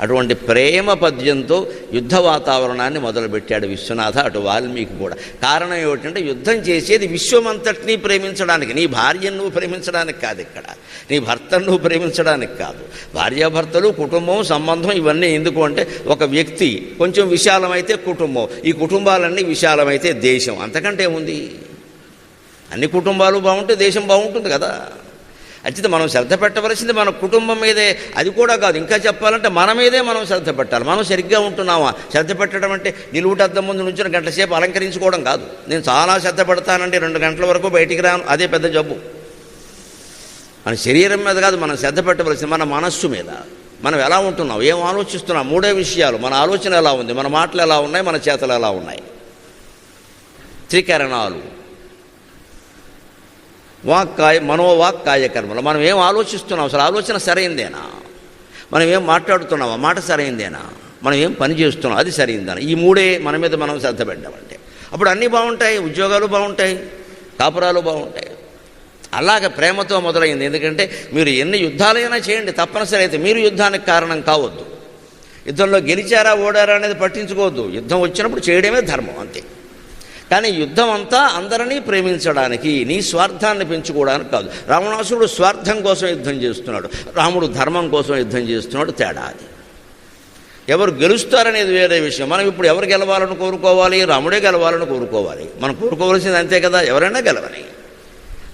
అటువంటి ప్రేమ పద్యంతో యుద్ధ వాతావరణాన్ని మొదలుపెట్టాడు విశ్వనాథ అటు వాల్మీకి కూడా. కారణం ఏమిటంటే యుద్ధం చేసేది విశ్వమంతటినీ ప్రేమించడానికి నీ భార్యను నువ్వు ప్రేమించడానికి కాదు ఇక్కడ. నీ భర్తను నువ్వు ప్రేమించడానికి కాదు. భార్యాభర్తలు కుటుంబం సంబంధం ఇవన్నీ ఎందుకు అంటే ఒక వ్యక్తి కొంచెం విశాలమైతే కుటుంబం ఈ కుటుంబాలన్నీ విశాలమైతే దేశం. అంతకంటే ఏముంది? అన్ని కుటుంబాలు బాగుంటే దేశం బాగుంటుంది కదా. అయితే మనం శ్రద్ధ పెట్టవలసింది మన కుటుంబం మీదే. అది కూడా కాదు. ఇంకా చెప్పాలంటే మన మీదే మనం శ్రద్ధ పెట్టాలి. మనం సరిగ్గా ఉంటున్నామా? శ్రద్ధ పెట్టడం అంటే నిలువుటద్దం ముందు నుంచి గంటల సేపు అలంకరించుకోవడం కాదు. నేను చాలా శ్రద్ధ పెడతానండి. రెండు గంటల వరకు బయటికి రాను. అదే పెద్ద జబ్బు. మన శరీరం మీద కాదు మనం శ్రద్ధ పెట్టవలసింది మన మనస్సు మీద. మనం ఎలా ఉంటున్నాం? ఏం ఆలోచిస్తున్నాం? మూడే విషయాలు. మన ఆలోచన ఎలా ఉంది? మన మాటలు ఎలా ఉన్నాయి? మన చేతలు ఎలా ఉన్నాయి? త్రికరణాలు. వాక్కాయ మనోవాక్కాయ కర్మలు. మనం ఏం ఆలోచిస్తున్నాం? అసలు ఆలోచన సరైందేనా? మనం ఏం మాట్లాడుతున్నాం ఆ మాట సరైందేనా? మనం ఏం పని చేస్తున్నాం? అది సరైందేనా? ఈ మూడే మన మీద మనం శ్రద్ధ పెట్టామంటే. అప్పుడు అన్నీ బాగుంటాయి ఉద్యోగాలు బాగుంటాయి కాపురాలు బాగుంటాయి. అలాగ ప్రేమతో మొదలైంది. ఎందుకంటే మీరు ఎన్ని యుద్ధాలైనా చేయండి తప్పనిసరి అయితే. మీరు యుద్ధానికి కారణం కావద్దు. యుద్ధంలో గెలిచారా ఓడారా అనేది పట్టించుకోవద్దు. యుద్ధం వచ్చినప్పుడు చేయడమే ధర్మం అంతే. కానీ యుద్ధం అంతా అందరినీ ప్రేమించడానికి నీ స్వార్థాన్ని పెంచుకోవడానికి కాదు. రావణాసుడు స్వార్థం కోసం యుద్ధం చేస్తున్నాడు. రాముడు ధర్మం కోసం యుద్ధం చేస్తున్నాడు తేడా అది. ఎవరు గెలుస్తారనేది వేరే విషయం. మనం ఇప్పుడు ఎవరు గెలవాలని కోరుకోవాలి? రాముడే గెలవాలని కోరుకోవాలి. మనం కోరుకోవాల్సింది అంతే కదా? ఎవరైనా గెలవని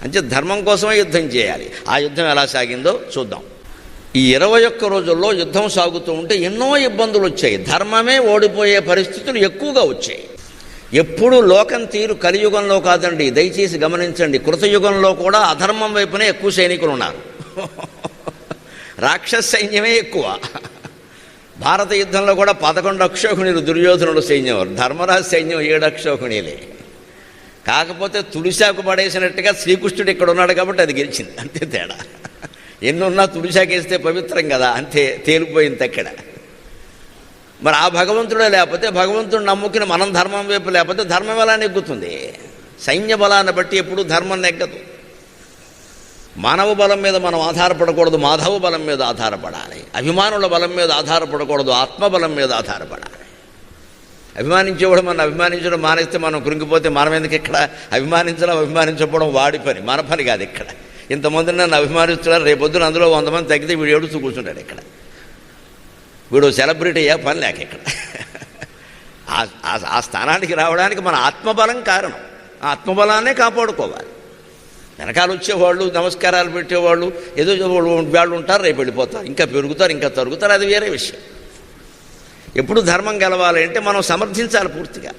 అంటే ధర్మం కోసమే యుద్ధం చేయాలి. ఆ యుద్ధం ఎలా సాగిందో చూద్దాం. ఈ ఇరవై ఒక్క రోజుల్లో యుద్ధం సాగుతూ ఉంటే ఎన్నో ఇబ్బందులు వచ్చాయి. ధర్మమే ఓడిపోయే పరిస్థితులు ఎక్కువగా వచ్చాయి. ఎప్పుడు లోకం తీరు కలియుగంలో కాదండి. దయచేసి గమనించండి. కృతయుగంలో కూడా అధర్మం వైపునే ఎక్కువ సైనికులు ఉన్నారు రాక్షస సైన్యమే ఎక్కువ. భారత యుద్ధంలో కూడా పదకొండు అక్షోహిణులు దుర్యోధనుడు సైన్యం ధర్మరాజు సైన్యం ఏడు అక్షోహిణీలే. కాకపోతే తుడిశాకు పడేసినట్టుగా శ్రీకృష్ణుడు ఇక్కడ ఉన్నాడు కాబట్టి అది గెలిచింది. అంతే తేడా. ఎన్నున్నా తుడిశాకేస్తే పవిత్రం కదా. అంతే తేలిపోయింది అక్కడ. మరి ఆ భగవంతుడే లేకపోతే భగవంతుడు నమ్ముకుని మనం ధర్మం వైపు లేకపోతే ధర్మం ఎలా నెగ్గుతుంది? సైన్య బలాన్ని బట్టి ఎప్పుడు ధర్మం నెగ్గదు. మానవ బలం మీద మనం ఆధారపడకూడదు మాధవ బలం మీద ఆధారపడాలి. అభిమానుల బలం మీద ఆధారపడకూడదు ఆత్మబలం మీద ఆధారపడాలి. అభిమానించేవాడు మనం అభిమానించడం మానేస్తే మనం కృంగిపోతే మనం ఎందుకు ఇక్కడ? అభిమానించడం అభిమానించకపోవడం వాడి పని మన పని కాదు ఇక్కడ. ఇంతమంది నన్ను అభిమానిస్తున్నారు రేపొద్దున అందులో వంద మంది తగ్గితే వీడు ఏడుస్తూ కూర్చుంటాడు ఇక్కడ. వీడు సెలబ్రిటీ అయ్యే పని లేక ఇక్కడ. ఆ స్థానానికి రావడానికి మన ఆత్మబలం కారణం. ఆ ఆత్మబలాన్నే కాపాడుకోవాలి. వెనకాల వచ్చేవాళ్ళు నమస్కారాలు పెట్టేవాళ్ళు ఏదో వాళ్ళు ఉంటారు రేపు వెళ్ళిపోతారు. ఇంకా పెరుగుతారు ఇంకా తరుగుతారు అది వేరే విషయం. ఎప్పుడు ధర్మం గెలవాలి అంటే మనం సమర్థించాలి పూర్తిగా.